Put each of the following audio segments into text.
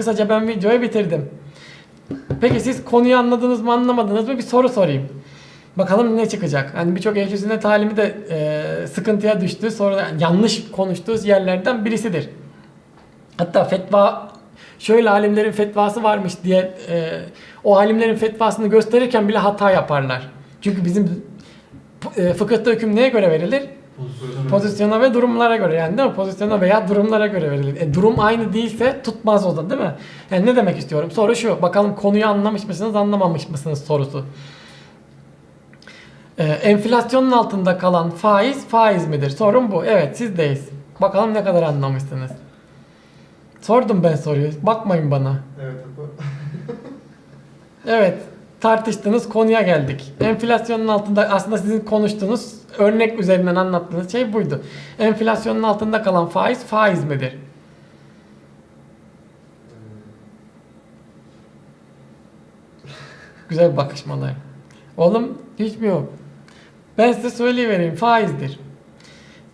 Kısaca ben videoyu bitirdim. Peki siz konuyu anladınız mı anlamadınız mı bir soru sorayım. Bakalım ne çıkacak. Hani birçok ehl sünnet alimi de e, sıkıntıya düştü. Sonra yanlış konuştuğu yerlerden birisidir. Hatta fetva şöyle alimlerin fetvası varmış diye e, o alimlerin fetvasını gösterirken bile hata yaparlar. Çünkü bizim e, fıkıhta hüküm neye göre verilir? Pozisyona ve durumlara göre yani değil mi? Pozisyona veya durumlara göre verilir. E, durum aynı değilse tutmaz o da değil mi? Yani ne demek istiyorum? Soru şu. Bakalım konuyu anlamış mısınız, anlamamış mısınız sorusu. E, enflasyonun altında kalan faiz faiz midir? Sorun bu. Evet sizdeyiz. Bakalım ne kadar anlamışsınız. Sordum ben soruyu. Bakmayın bana. Evet. Evet. Tartıştığınız konuya geldik. Enflasyonun altında aslında sizin konuştuğunuz örnek üzerinden anlattığınız şey buydu. Enflasyonun altında kalan faiz faiz midir? Güzel bakışmalar. Oğlum hiç mi yok? Ben size söyleyivereyim faizdir.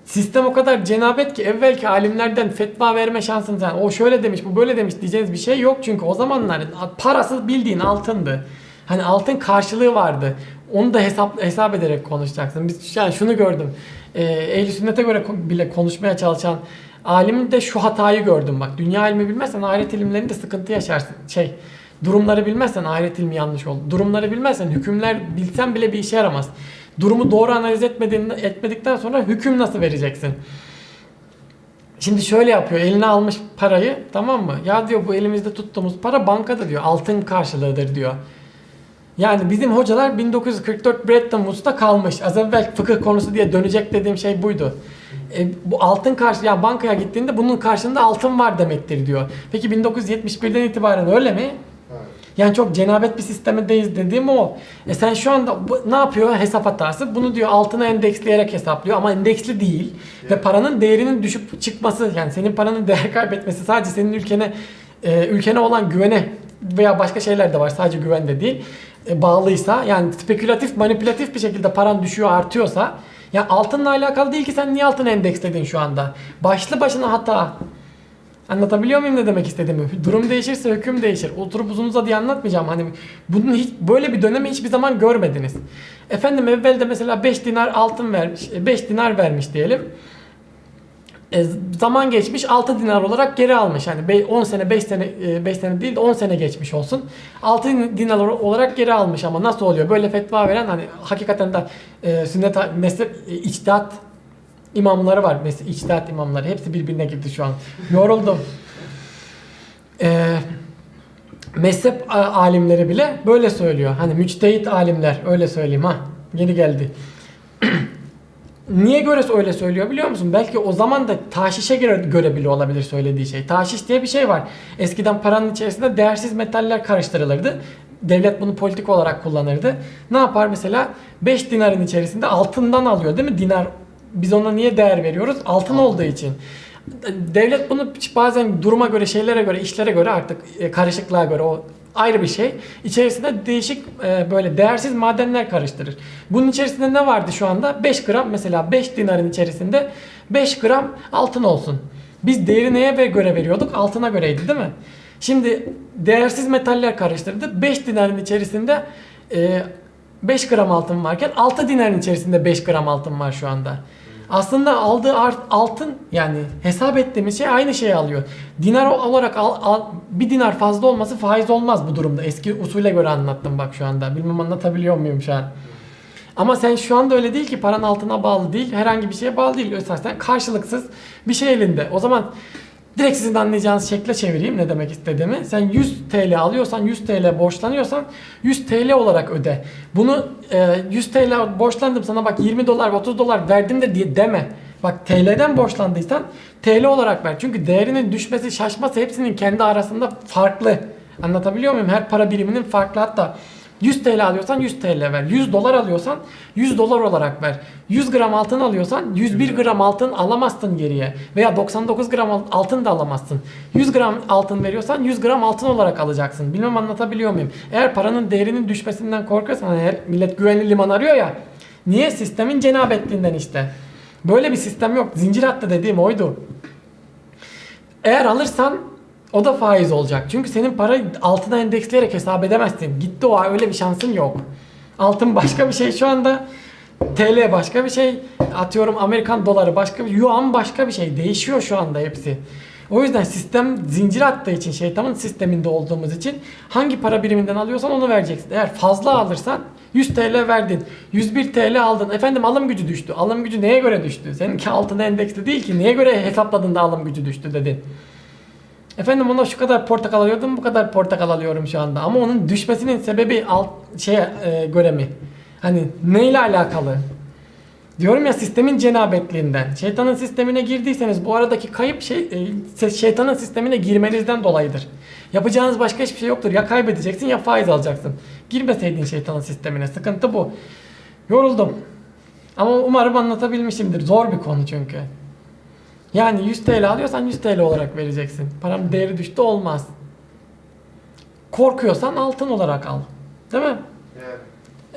Sistem o kadar cenabet ki evvelki alimlerden fetva verme şansınız yani o şöyle demiş bu böyle demiş diyeceğiniz bir şey yok çünkü o zamanların parası bildiğin altındı. Hani altın karşılığı vardı. Onu da hesap hesap ederek konuşacaksın. Biz yani şunu gördüm. Ee, Ehl-i sünnete göre bile konuşmaya çalışan alimin de şu hatayı gördüm bak. Dünya ilmi bilmezsen ahiret ilimlerinde sıkıntı yaşarsın. Şey durumları bilmezsen ahiret ilmi yanlış oldu. Durumları bilmezsen hükümler bilsen bile bir işe yaramaz. Durumu doğru analiz etmediğin, etmedikten sonra hüküm nasıl vereceksin? Şimdi şöyle yapıyor. Eline almış parayı tamam mı? Ya diyor bu elimizde tuttuğumuz para bankada diyor. Altın karşılığıdır diyor. Yani bizim hocalar 1944 Bretton Woods'ta kalmış. Az evvel fıkıh konusu diye dönecek dediğim şey buydu. E, bu altın karşı ya bankaya gittiğinde bunun karşında altın var demektir diyor. Peki 1971'den itibaren öyle mi? Yani çok cenabet bir sistemindeyiz dediğim o. E sen şu anda bu, ne yapıyor? Hesap hatası. Bunu diyor altına endeksleyerek hesaplıyor ama endeksli değil. Ve Evet. paranın değerinin düşüp çıkması yani senin paranın değer kaybetmesi sadece senin ülkene e, ülkene olan güvene veya başka şeyler de var sadece güven de değil bağlıysa yani spekülatif manipülatif bir şekilde paran düşüyor artıyorsa ya altınla alakalı değil ki sen niye altını endeksledin şu anda? Başlı başına hata. Anlatabiliyor muyum ne demek istediğimi? Durum değişirse hüküm değişir. Oturup uzun uzadıya anlatmayacağım. Hani bunun hiç böyle bir dönemi hiçbir zaman görmediniz. Efendim evvelde mesela 5 dinar altın vermiş, 5 dinar vermiş diyelim. E, zaman geçmiş 6 dinar olarak geri almış. Yani 10 sene 5 sene 5 sene değil de 10 sene geçmiş olsun. 6 dinar olarak geri almış ama nasıl oluyor? Böyle fetva veren hani hakikaten de e, sünnet mezhep e, içtihat imamları var. Mesela içtihat imamları. Hepsi birbirine girdi şu an. Yoruldum. Ee, mezhep alimleri bile böyle söylüyor. Hani müçtehit alimler öyle söyleyeyim ha. Yeni geldi. Niye göre öyle söylüyor biliyor musun? Belki o zaman da taşişe göre, göre bile olabilir söylediği şey. Taşiş diye bir şey var. Eskiden paranın içerisinde değersiz metaller karıştırılırdı. Devlet bunu politik olarak kullanırdı. Ne yapar mesela? 5 dinarın içerisinde altından alıyor değil mi? Dinar biz ona niye değer veriyoruz? Altın olduğu için. Devlet bunu bazen duruma göre, şeylere göre, işlere göre artık e, karışıklığa göre o ayrı bir şey. İçerisinde değişik e, böyle değersiz madenler karıştırır. Bunun içerisinde ne vardı şu anda? 5 gram mesela 5 dinarın içerisinde 5 gram altın olsun. Biz değeri neye göre veriyorduk? Altına göreydi değil mi? Şimdi değersiz metaller karıştırdı. 5 dinarın içerisinde e, 5 gram altın varken 6 dinarın içerisinde 5 gram altın var şu anda. Aslında aldığı altın yani hesap ettiğimiz şey aynı şeyi alıyor. Dinar olarak al, al- bir dinar fazla olması faiz olmaz bu durumda. Eski usule göre anlattım bak şu anda. Bilmem anlatabiliyor muyum şu an. Ama sen şu anda öyle değil ki paran altına bağlı değil. Herhangi bir şeye bağlı değil. Esasen karşılıksız bir şey elinde. O zaman direkt sizin anlayacağınız şekle çevireyim ne demek istediğimi. Sen 100 TL alıyorsan 100 TL borçlanıyorsan 100 TL olarak öde. Bunu 100 TL borçlandım sana bak 20 dolar 30 dolar verdim de diye deme. Bak TL'den borçlandıysan TL olarak ver. Çünkü değerinin düşmesi şaşması hepsinin kendi arasında farklı. Anlatabiliyor muyum? Her para biriminin farklı hatta 100 TL alıyorsan 100 TL ver. 100 dolar alıyorsan 100 dolar olarak ver. 100 gram altın alıyorsan 101 gram altın alamazsın geriye. Veya 99 gram al- altın da alamazsın. 100 gram altın veriyorsan 100 gram altın olarak alacaksın. Bilmem anlatabiliyor muyum? Eğer paranın değerinin düşmesinden korkuyorsan eğer millet güvenli liman arıyor ya. Niye? Sistemin cenabetliğinden işte. Böyle bir sistem yok. Zincir hattı dediğim oydu. Eğer alırsan O da faiz olacak. Çünkü senin para altına endeksleyerek hesap edemezsin. Gitti o öyle bir şansın yok. Altın başka bir şey şu anda. TL başka bir şey. Atıyorum Amerikan doları başka bir Yuan başka bir şey. Değişiyor şu anda hepsi. O yüzden sistem zincir attığı için şeytanın sisteminde olduğumuz için hangi para biriminden alıyorsan onu vereceksin. Eğer fazla alırsan 100 TL verdin. 101 TL aldın. Efendim alım gücü düştü. Alım gücü neye göre düştü? Seninki altına endeksli değil ki. Neye göre hesapladın da alım gücü düştü dedin. Efendim ona şu kadar portakal alıyordum, bu kadar portakal alıyorum şu anda. Ama onun düşmesinin sebebi alt şeye e, göre mi? Hani neyle alakalı? Diyorum ya sistemin cenabetliğinden. Şeytanın sistemine girdiyseniz bu aradaki kayıp şey e, şeytanın sistemine girmenizden dolayıdır. Yapacağınız başka hiçbir şey yoktur. Ya kaybedeceksin ya faiz alacaksın. Girmeseydin şeytanın sistemine. Sıkıntı bu. Yoruldum. Ama umarım anlatabilmişimdir. Zor bir konu çünkü. Yani 100 TL alıyorsan 100 TL olarak vereceksin. Paranın değeri düştü olmaz. Korkuyorsan altın olarak al. Değil mi? Evet.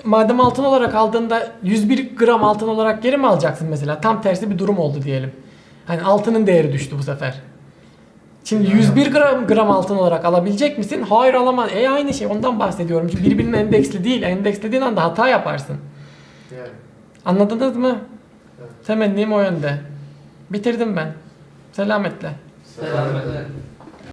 Madem altın olarak aldığında 101 gram altın olarak geri mi alacaksın mesela? Tam tersi bir durum oldu diyelim. Hani altının değeri düştü bu sefer. Şimdi 101 gram, gram altın olarak alabilecek misin? Hayır alamaz. E aynı şey ondan bahsediyorum. Çünkü birbirinin endeksli değil. Endekslediğin anda hata yaparsın. Anladınız mı? Evet. Temennim o yönde. Bitirdim ben. Selametle. Selametle.